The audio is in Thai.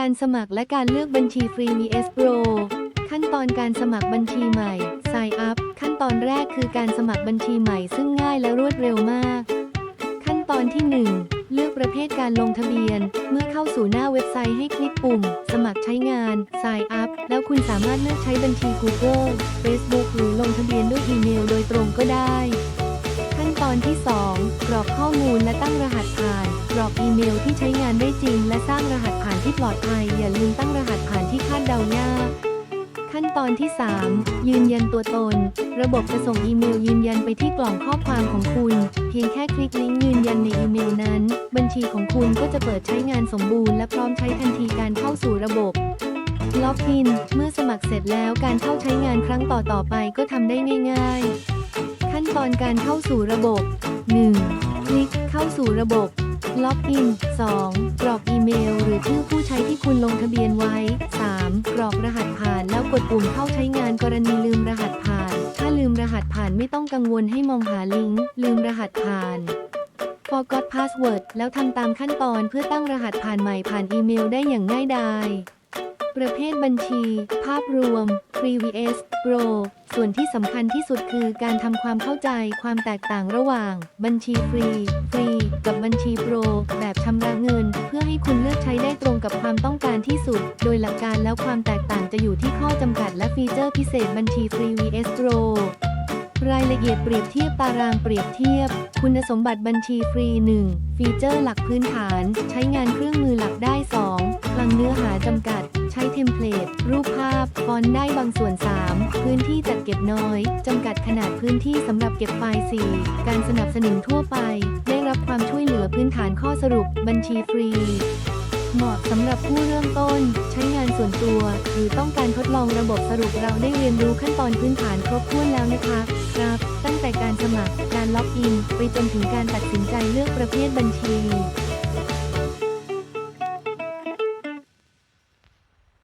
การสมัครและการเลือกบัญชีฟรี VS Pro ขั้นตอนการสมัครบัญชีใหม่ Sign up ขั้นตอนแรกคือการสมัครบัญชีใหม่ซึ่งง่ายและรวดเร็วมาก ขั้นตอนที่ 1 เลือกประเภทการลงทะเบียน เมื่อเข้าสู่หน้าเว็บไซต์ให้คลิกปุ่ม สมัครใช้งาน Sign up แล้วคุณสามารถเลือกใช้บัญชี Google Facebook หรือลงทะเบียนด้วยอีเมลโดยตรงก็ได้ อนที่ 2 กรอกข้อมูลและตั้งรหัสผ่าน กรอกอีเมลที่ใช้งานได้จริง และสร้างรหัสผ่านที่ปลอดภัย อย่าลืมตั้งรหัสผ่านที่คาดเดายากขั้นตอนที่ 3 ยืนยันตัวตน ระบบจะส่งอีเมลยืนยันไปที่กล่องข้อความของคุณ เพียงแค่คลิกลิงก์ยืนยันในอีเมลนั้น บัญชีของคุณก็จะเปิดใช้งานสมบูรณ์และพร้อมใช้ทันทีการเข้าสู่ระบบล็อกอิน เมื่อสมัครเสร็จแล้วการเข้าใช้งานครั้งต่อๆไปก็ทำได้ง่าย ๆ ตอนการเข้าสู่ระบบ 1. คลิกเข้าสู่ระบบ ล็อกอิน 2. กรอกอีเมล หรือชื่อผู้ใช้ที่คุณลงทะเบียนไว้ 3. กรอกรหัสผ่านแล้วกดปุ่มเข้าใช้งานกรณีลืมรหัสผ่าน ถ้าลืมรหัสผ่านไม่ต้องกังวลให้มองหาลิงก์ลืมรหัสผ่าน forgot password แล้วทำตามขั้นตอนเพื่อตั้งรหัสผ่านใหม่ผ่านอีเมลได้อย่างง่ายดาย ประเภทบัญชี ภาพรวม Free vs Pro ส่วนที่สำคัญที่สุดคือการทำความเข้าใจความแตกต่างระหว่าง บัญชีฟรี ฟรี กับบัญชีโปร แบบชำระเงิน เพื่อให้คุณเลือกใช้ได้ตรงกับความต้องการที่สุด โดยหลักการแล้วความแตกต่างจะอยู่ที่ข้อจำกัดและฟีเจอร์พิเศษบัญชีฟรี vs Pro รายละเอียดเปรียบเทียบตารางเปรียบเทียบ คุณสมบัติบัญชีฟรี 1 ฟีเจอร์หลักพื้นฐาน ใช้งาน ตรูปภาพ ฟอนต์ได้บางส่วน 3 พื้นที่จัดเก็บน้อย จำกัดขนาดพื้นที่สำหรับเก็บไฟล์ 4 การสนับสนุนทั่วไป ได้รับความช่วยเหลือพื้นฐานข้อสรุป บัญชีฟรีเหมาะสำหรับผู้เริ่มต้น ใช้งานส่วนตัว หรือต้องการทดลองระบบสรุปเราได้เรียนรู้ขั้นตอนพื้นฐานครบถ้วนแล้วนะคะ ครับ ตั้งแต่การสมัคร การล็อกอิน ไปจนถึงการตัดสินใจเลือกประเภทบัญชี